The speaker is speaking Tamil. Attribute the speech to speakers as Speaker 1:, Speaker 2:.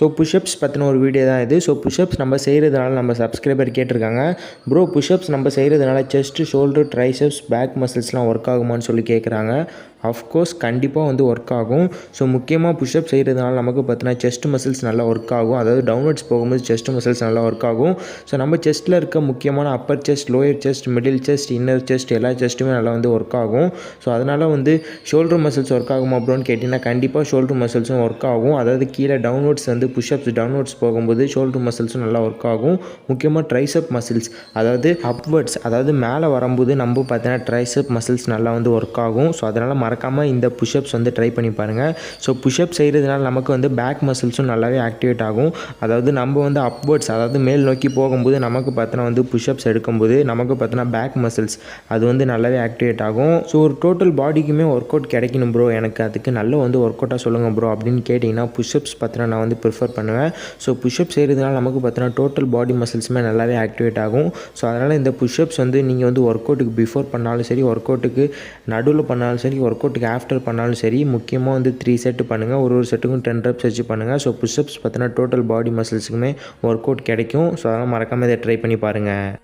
Speaker 1: ஸோ புஷ்அப்ஸ் பற்றின ஒரு வீடியோ தான் இது. ஸோ புஷ்அப்ஸ் நம்ம செய்கிறதுனால நம்ம சப்ஸ்கிரைபர் கேட்டிருக்காங்க. ப்ரோ புஷ்அப்ஸ் நம்ம செய்கிறதுனால செஸ்ட்டு ஷோல்டர் ட்ரைசப்ஸ் பேக் மசில்ஸ்லாம் ஒர்க் ஆகுமான்னு சொல்லி கேட்குறாங்க அஃப்கோர்ஸ் கண்டிப்பாக வந்து ஒர்க் ஆகும். ஸோ முக்கியமாக புஷ்அப் செய்கிறதுனால நமக்கு பார்த்தீங்கன்னா செஸ்ட் மசில்ஸ் நல்லா ஒர்க் ஆகும். அதாவது டவுன்வர்ட்ஸ் போகும்போது செஸ்ட் மசில்ஸ் நல்லா ஒர்க் ஆகும். ஸோ நம்ம செஸ்ட்டில் இருக்க முக்கியமான upper chest lower chest middle chest inner chest எல்லா செஸ்ட்டுமே நல்லா வந்து ஒர்க் ஆகும். ஸோ அதனால் வந்து ஷோல்டர் மசில்ஸ் ஒர்க் ஆகுமா அப்படின்னு கேட்டிங்கன்னா கண்டிப்பாக ஷோல்டர் மசில்ஸும் ஒர்க் ஆகும். அதாவது கீழே டவுன்வர்ட்ஸ் வந்து புஷ்அப்ஸ் டவுன்வர்ட்ஸ் போகும்போது ஷோல்டர் மசில்ஸும் நல்லா ஒர்க் ஆகும். முக்கியமாக ட்ரைசப் மசில்ஸ் அதாவது அப்வர்ட்ஸ் அதாவது மேலே வரும்போது நம்ம பார்த்தீங்கன்னா ட்ரைசப் மசில்ஸ் நல்லா வந்து ஒர்க் ஆகும். ஸோ அதனால் மறக்காமல் இந்த புஷ்அப்ஸ் வந்து ட்ரை பண்ணி பாருங்கள் ஸோ புஷ்அப் செய்கிறதுனால நமக்கு வந்து பேக் மசில்ஸும் நல்லாவே ஆக்டிவேட் ஆகும். அதாவது நம்ம வந்து அப்வர்ட்ஸ் அதாவது மேல் நோக்கி போகும்போது நமக்கு பார்த்தோன்னா வந்து புஷ்அப்ஸ் எடுக்கும்போது நமக்கு பார்த்தோன்னா பேக் மசில்ஸ் அது வந்து நல்லாவே ஆக்டிவேட் ஆகும். ஸோ ஒரு டோட்டல் பாடிக்குமே ஒர்க் அவுட் கிடைக்கணும் ப்ரோ எனக்கு அதுக்கு நல்ல வந்து ஒர்க் அவுட்டாக சொல்லுங்கள் ப்ரோ அப்படின்னு கேட்டிங்கன்னா புஷ்அப்ஸ் பார்த்தோன்னா நான் வந்து ப்ரிஃபர் பண்ணுவேன். ஸோ புஷ்அப் செய்கிறதுனால நமக்கு பார்த்தோன்னா டோட்டல் பாடி மசில்ஸுமே நல்லாவே ஆக்டிவேட் ஆகும். ஸோ அதனால் இந்த புஷ்அப்ஸ் வந்து நீங்கள் வந்து ஒர்க் அவுட்டுக்கு பிஃபோர் பண்ணாலும் சரி ஒர்க் அவுட்டுக்கு நடுவில் பண்ணாலும் சரி ஒர்க் அவுட்டுக்கு ஆஃப்டர் பண்ணாலும் சரி முக்கியமாக வந்து த்ரீ செட்டு பண்ணுங்கள் ஒரு ஒரு செட்டுக்கும் டென் ரெப்ஸ் வச்சு பண்ணுங்கள் ஸோ புஷ்அப்ஸ் பார்த்தோன்னா டோட்டல் பாடி மசில்ஸுக்குமே ஒர்க் அவுட் கிடைக்கும். ஸோ அதெல்லாம் மறக்காமல் இதை ட்ரை பண்ணி பாருங்கள்